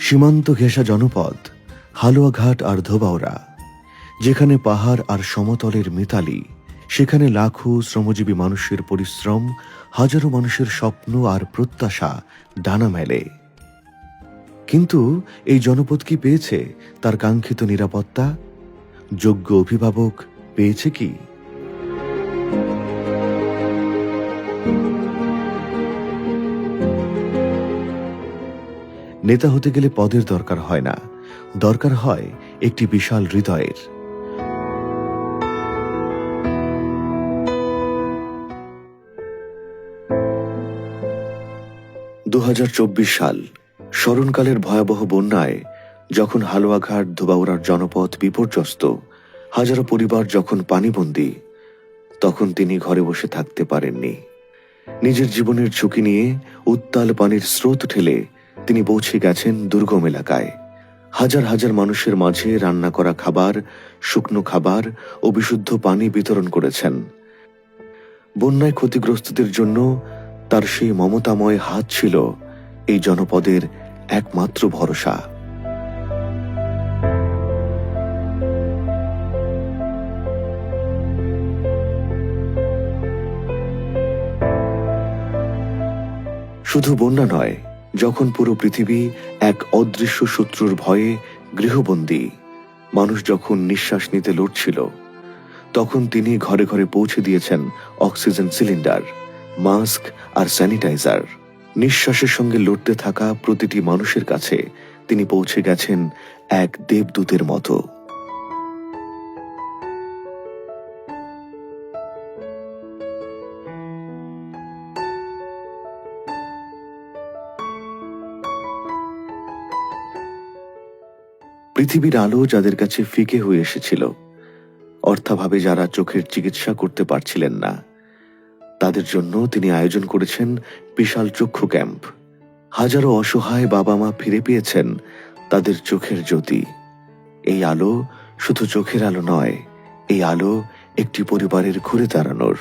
সীমান্ত ঘেঁষা জনপদ, হালুয়াঘাট আর ধোবাউড়া, যেখানে পাহাড় আর সমতলের মিতালি, সেখানে লাখো শ্রমজীবী মানুষের পরিশ্রম, হাজারো মানুষের স্বপ্ন আর প্রত্যাশা ডানা মেলে। কিন্তু এই জনপদ কি পেয়েছে তার কাঙ্ক্ষিত নিরাপত্তা? যোগ্য অভিভাবক পেয়েছে কি? নেতা হতে গেলে পদের দরকার হয় না। দরকার হয় একটি বিশাল হৃদয়ের। দু হাজার চব্বিশ সাল, স্মরণকালের ভয়াবহ বন্যায় যখন হালুয়াঘাট ধোবাউড়ার জনপদ বিপর্যস্ত, হাজারো পরিবার যখন পানিবন্দী, তখন তিনি ঘরে বসে থাকতে পারেননি। নিজের জীবনের ঝুঁকি নিয়ে উত্তাল পানির স্রোত ঠেলে তিনি পৌঁছে গেছেন দুর্গম এলাকায়। হাজার হাজার মানুষের মাঝে রান্না করা খাবার, শুকনো খাবার ও বিশুদ্ধ পানি বিতরণ করেছেন। বন্যায় ক্ষতিগ্রস্তদের জন্য তার সেই মমতাময় হাত ছিল এই জনপদের একমাত্র ভরসা। শুধু বন্যা নয় যখন পুরো পৃথিবী এক অদৃশ্য শত্রুর ভয়ে গৃহবন্দী, মানুষ যখন নিঃশ্বাস নিতে লড়ছিল, তখন তিনি ঘরে ঘরে পৌঁছে দিয়েছেন অক্সিজেন সিলিন্ডার, মাস্ক আর স্যানিটাইজার। নিঃশ্বাসের সঙ্গে লড়তে থাকা প্রতিটি মানুষের কাছে তিনি পৌঁছে গেছেন এক দেবদূতের মতো। পৃথিবীর আলো যাদের কাছে ফিকে হয়ে এসেছিল, অর্থাভাবে যারা চোখের চিকিৎসা করতে পারছিলেন না, তাদের জন্য তিনি আয়োজন করেছেন বিশাল চক্ষু ক্যাম্প। হাজারো অসহায় বাবা মা ফিরে পেয়েছেন তাদের চোখের জ্যোতি। এই আলো শুধু চোখের আলো নয়, এই আলো একটি পরিবারের ঘুরে দাঁড়ানোর।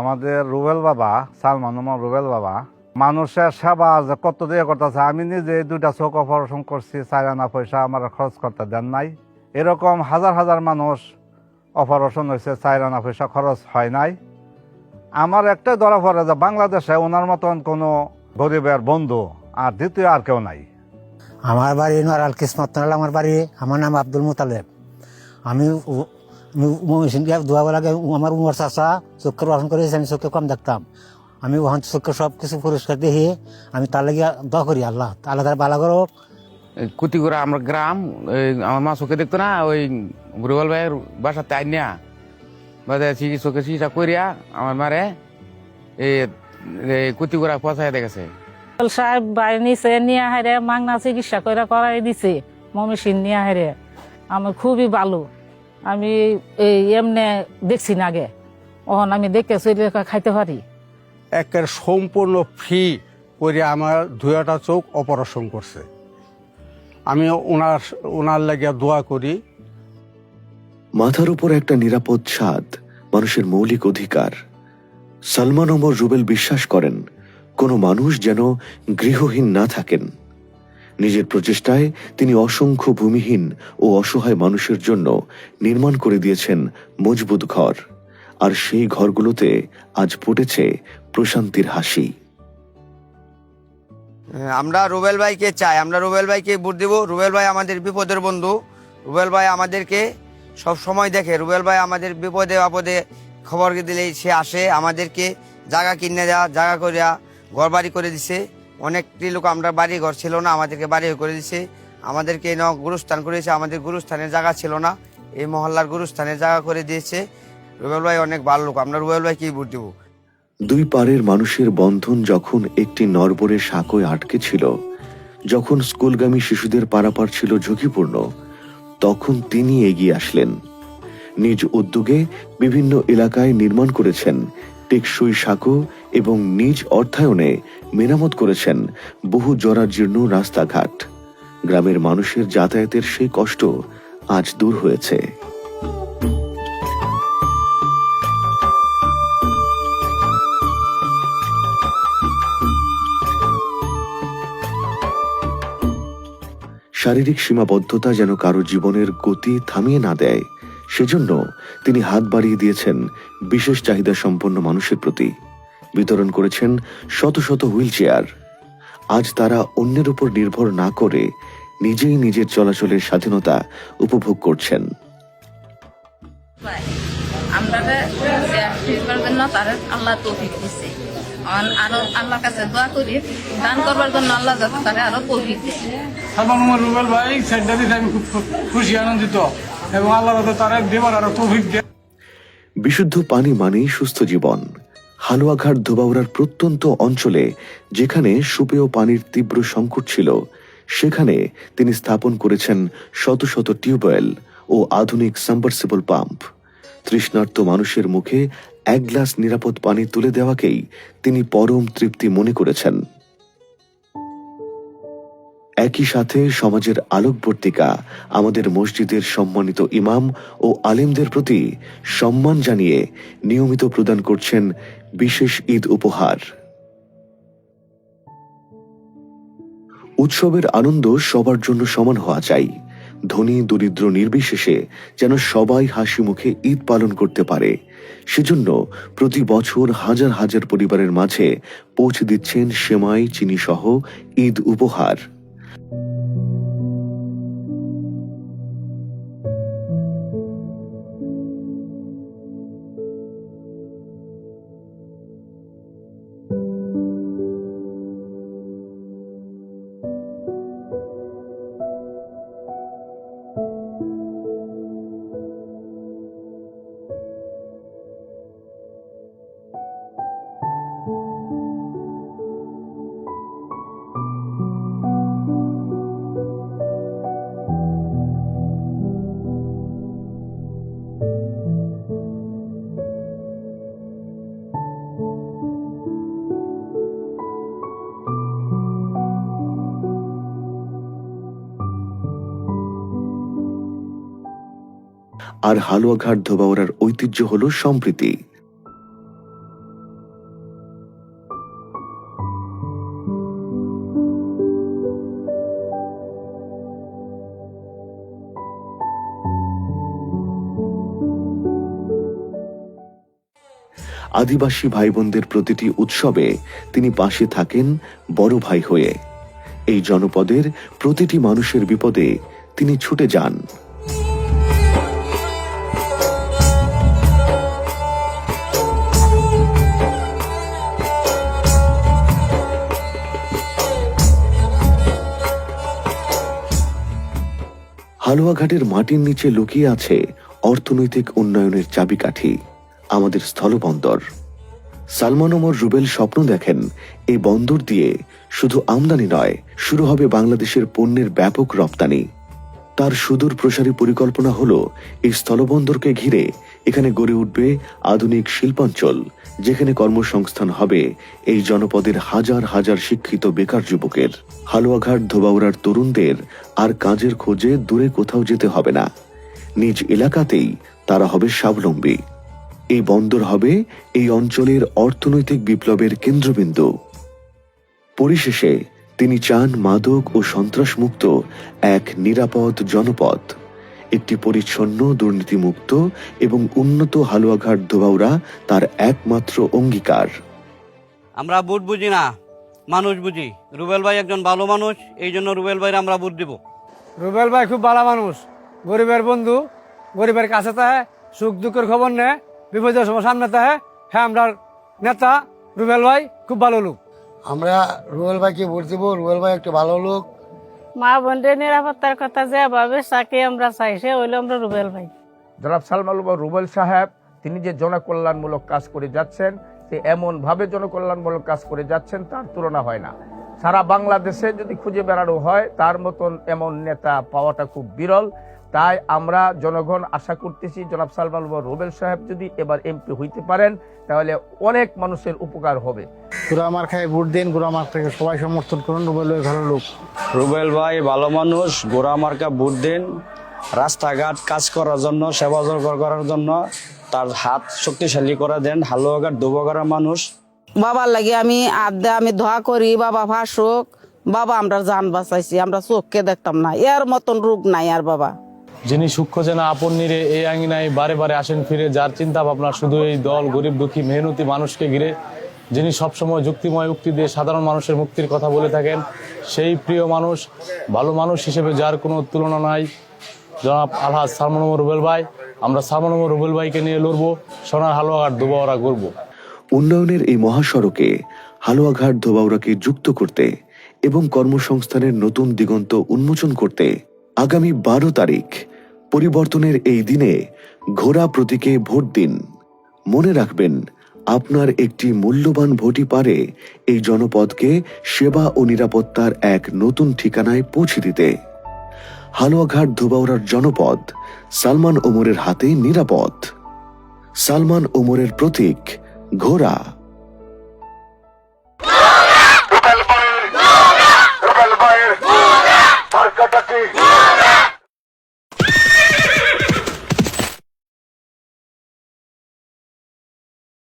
আমাদের রুবেল বাবা, সালমান রুবেল বাবা, মানুষের সেবা যে কত দিয়ে করতেছে, আমি নিজে দুইটা চোখ অপারেশন করছি চার আনা পয়সা আমার খরচ করতে দেন নাই। এরকম হাজার হাজার মানুষ অপারেশন হয়েছে চার আনা পয়সা খরচ হয় নাই। আমার একটাই ধরা পড়ে যে বাংলাদেশে ওনার মতন কোনো গরিবের বন্ধু আর দ্বিতীয় আর কেউ নাই। আমার বাড়ি নরাল কিসমত আমার বাড়ি, আমার নাম আব্দুল মুতালেব। আমি ময়মনসিংহে দুয়াবেলা আগে আমার উমর চাষা চোখের অপারেশন করেছি আমি চোখে কম দেখতাম আমি ওখান চোখে সব কিছু পরিষ্কার দেখি আমি তার লাগে দোয়া করি আল্লাহ আল্লাহ তার বালা করো কুতিগুড়া আমার গ্রাম আমার মা চোখে দেখতো না ওই রুবেল ভাইয়ের বাসাতে আইনিয়া বাদে চোখে চিকিৎসা করিয়া আমার মারে এই কুতিগুড়া পচাই দেখেছে সাহেব বাই নিচে নিয়ে হারে মাংনা চিকিৎসা করে করাই দিছে মমিসিন নিয়ে হারে আমার খুবই ভালো আমি এই এমনি দেখছি না আগে। ওহন আমি দেখে চলে খাইতে পারি। একের সম্পূর্ণ ফ্রি করে আমার দুইটা চোখ অপারেশন করছে। আমি ওনার ওনার লাগিয়া দোয়া করি। মাথার উপর একটা নিরাপদ ছাদ মানুষের মৌলিক অধিকার। সালমান ওমর রুবেল বিশ্বাস করেন কোনো মানুষ যেন গৃহহীন না থাকেন। নিজের প্রচেষ্টায় তিনি অসংখ্য ভূমিহীন ও অসহায় মানুষের জন্য নির্মাণ করে দিয়েছেন মজবুত ঘর। আর সেই ঘরগুলোতে আজ ফুটেছে প্রশান্তির হাসি। আমরা রুবেল ভাইকে চাই। আমরা রুবেল ভাইকে ভোট দেব। রুবেল ভাই আমাদের বিপদের বন্ধু। রুবেল ভাই আমাদেরকে সব সময় দেখে। রুবেল ভাই আমাদের বিপদে, আপদে খবর দিলে সে আসে। আমাদেরকে জায়গা কিনে দেওয়া জায়গা করিয়া ঘর বাড়ি করে দিছে। অনেকটি লোক আমরা বাড়ি ঘর ছিল না, আমাদেরকে বাড়ি করে দিছে। আমাদেরকে ন গুরুস্থান করেছে আমাদের গুরুস্থানের জায়গা ছিল না। এই মহল্লার গুরুস্থানের জায়গা করে দিয়েছে। রুবেল ভাই অনেক ভালো লোক। আমরা রুবেল ভাইকেই ভোট দেবো। দুই পারের মানুষের বন্ধন যখন একটি নরবরে সাঁকোয় আটকে ছিল, যখন স্কুলগামী শিশুদের পারাপার ছিল ঝুঁকিপূর্ণ, তখন তিনি এগিয়ে আসলেন। নিজ উদ্যোগে বিভিন্ন এলাকায় নির্মাণ করেছেন টেকসই সাঁকো এবং নিজ অর্থায়নে মেরামত করেছেন বহু জরাজীর্ণ রাস্তাঘাট। গ্রামের মানুষের যাতায়াতের সেই কষ্ট আজ দূর হয়েছে। শারীরিক সীমাবদ্ধতা যেন কারও জীবনের গতি থামিয়ে না দেয় সেজন্য তিনি হাত বাড়িয়ে দিয়েছেন বিশেষ চাহিদা সম্পন্ন মানুষের প্রতি। বিতরণ করেছেন শত শত হুইল চেয়ার আজ তারা অন্যের উপর নির্ভর না করে নিজেই নিজের চলাচলের স্বাধীনতা উপভোগ করছেন। আমরা ফিরবার জন্য তার আল্লাহ তৌফিক দিচ্ছে আরও আল্লাহর কাছে দোয়া করি দান করবার জন্য আল্লাহ যাতে তারা আরও তৌফিক দেয় সালমান উমর রুবেল ভাই সেটা দিতে আমি খুব খুশি আনন্দিত। এবং আল্লাহ তারা দেবার আরও বিশুদ্ধ পানি মানেই সুস্থ জীবন। হালুয়াঘাট ধোবাউড়ার প্রত্যন্ত অঞ্চলে যেখানে সুপেয় পানির তীব্র সংকট ছিল, সেখানে তিনি স্থাপন করেছেন শত শত টিউবওয়েল ও আধুনিক সাবমার্সিবল পাম্প। তৃষ্ণার্ত মানুষের মুখে এক গ্লাস নিরাপদ পানি তুলে দেওয়াকেই তিনি পরম তৃপ্তি মনে করেছেন। একই সাথে সমাজের আলোকবর্তিকা, আমাদের মসজিদের সম্মানিত ইমাম ও আলেমদের প্রতি সম্মান জানিয়ে নিয়মিত প্রদান করছেন বিশেষ ঈদ উপহার। উৎসবের আনন্দ সবার জন্য সমান হওয়া চাই। ধনী, দরিদ্র, নির্বিশেষে যেন সবাই হাসি মুখে ঈদ পালন করতে পারে। সেজন্য প্রতি বছর হাজার হাজার পরিবারের মাঝে পৌঁছে দিচ্ছেন সেমাই চিনি সহ ঈদ উপহার। আর হালুয়াঘাট ধোবাউড়ার ঐতিহ্য হল সম্প্রীতি। আদিবাসী ভাই বোনদের প্রতিটি উৎসবে তিনি পাশে থাকেন বড় ভাই হয়ে। এই জনপদের প্রতিটি মানুষের বিপদে তিনি ছুটে যান। হালুয়াঘাটের মাটির নিচে লুকিয়ে আছে অর্থনৈতিক উন্নয়নের চাবিকাঠি, আমাদের স্থলবন্দর। সালমান ওমর রুবেল স্বপ্ন দেখেন, এই বন্দর দিয়ে শুধু আমদানি নয়, শুরু হবে বাংলাদেশের পণ্যের ব্যাপক রপ্তানি। তার সুদূর প্রসারী পরিকল্পনা হল এই স্থলবন্দরকে ঘিরে এখানে গড়ে উঠবে আধুনিক শিল্পাঞ্চল, যেখানে কর্মসংস্থান হবে এই জনপদের হাজার হাজার শিক্ষিত বেকার যুবকের। হালুয়াঘাট, ধোবাউড়ার তরুণদের আর কাজের খোঁজে দূরে কোথাও যেতে হবে না। নিজ এলাকাতেই তারা হবে স্বাবলম্বী। এই বন্দর হবে এই অঞ্চলের অর্থনৈতিক বিপ্লবের কেন্দ্রবিন্দু। পরিশেষে তিনি চান মাদক ও সন্ত্রাসমুক্ত এক নিরাপদ জনপদ। একটি পরিচ্ছন্ন দুর্নীতিমুক্ত এবং উন্নত হালুয়াঘাট ধোবাউড়া তার একমাত্র অঙ্গীকার। আমরা বুট বুঝি না মানুষ বুঝি। রুবেল ভাই একজন ভালো মানুষ এই জন্য রুবেল ভাইয়ের আমরা বুট দিব। রুবেল ভাই খুব ভালো মানুষ গরিবের বন্ধু গরিবের কাছে তাহে সুখ দুঃখের খবর নেয় বিপদের সময় সামনে তাহে হ্যাঁ আমরা নেতা রুবেল ভাই খুব ভালো লোক। আমরা রুবেল ভাইকে ভোট দেবো রুবেল ভাই একটা ভালো লোক। মা বোনদের নিরাপত্তার কথা যে ভাবে তাকে আমরা চাই সে হইল আমরা রুবেল ভাই। জনাব সালমান রুবেল সাহেব তিনি যে জনকল্যাণমূলক কাজ করে যাচ্ছেন সে এমনভাবে জনকল্যাণমূলক কাজ করে যাচ্ছেন তার তুলনা হয় না। সারা বাংলাদেশে যদি খুঁজে বেড়ানো হয় তার মতন এমন নেতা পাওয়াটা খুব বিরল। তাই আমরা জনগণ আশা করতেছি জনাব সালমান রুবেল সাহেব যদি এবার এমপি হইতে পারেন তাহলে অনেক মানুষের উপকার হবে। গুড়া মার খায় ভোট দিন গুড়া মার থেকে সবাই সমর্থন করুন রুবেল ভাই ভালো লোক। রুবেল ভাই ভালো মানুষ গোড়া মার্কা ভোট দিন রাস্তাঘাট কাজ করার জন্য সেবা করার জন্য তার হাত শক্তিশালী করে দেন হালুয়াঘাট দুবগাড়ার মানুষ। বাবার লাগে আমি আড্ডা আমি ধোয়া করি বাবা ভাসুক বাবা আমরা জান বাঁচাইছি আমরা চোখকে দেখতাম না এর মতন রোগ নাই আর বাবা। যিনি সূক্ষ্ম যেন আপন নিরে এই আঙিনায় বারে বারে আসেন ফিরে, যার চিন্তা ভাবনা শুধু এই দল গরিব দুঃখী মেহনতি মানুষকে ঘিরে, যিনি সবসময় যুক্তিময় উক্তি দিয়ে সাধারণ মানুষের মুক্তির কথা বলে থাকেন, সেই প্রিয় মানুষ, ভালো মানুষ হিসেবে যার কোনো তুলনা নাই। জনাব আলহাজ সালমান রুবেল ভাই, আমরা সালমান রুবেল ভাইকে নিয়ে লড়বো, সোনার হালুয়াঘাট দুবাওয়ারা করব উন্নয়নের এই মহাসড়কে হালুয়াঘাট ধোবাউড়াকে যুক্ত করতে এবং কর্মসংস্থানের নতুন দিগন্ত উন্মোচন করতে আগামী বারো তারিখ, পরিবর্তনের এই দিনে ঘোড়া প্রতীকে ভোট দিন। মনে রাখবেন, আপনার একটি মূল্যবান ভোটই পারে এই জনপদকে সেবা ও নিরাপত্তার এক নতুন ঠিকানায় পৌঁছে দিতে। হালুয়াঘাট ধোবাউড়ার জনপদ, সালমান ওমরের হাতে নিরাপদ। সালমান ওমরের প্রতীক, ঘোড়া। marca daqui.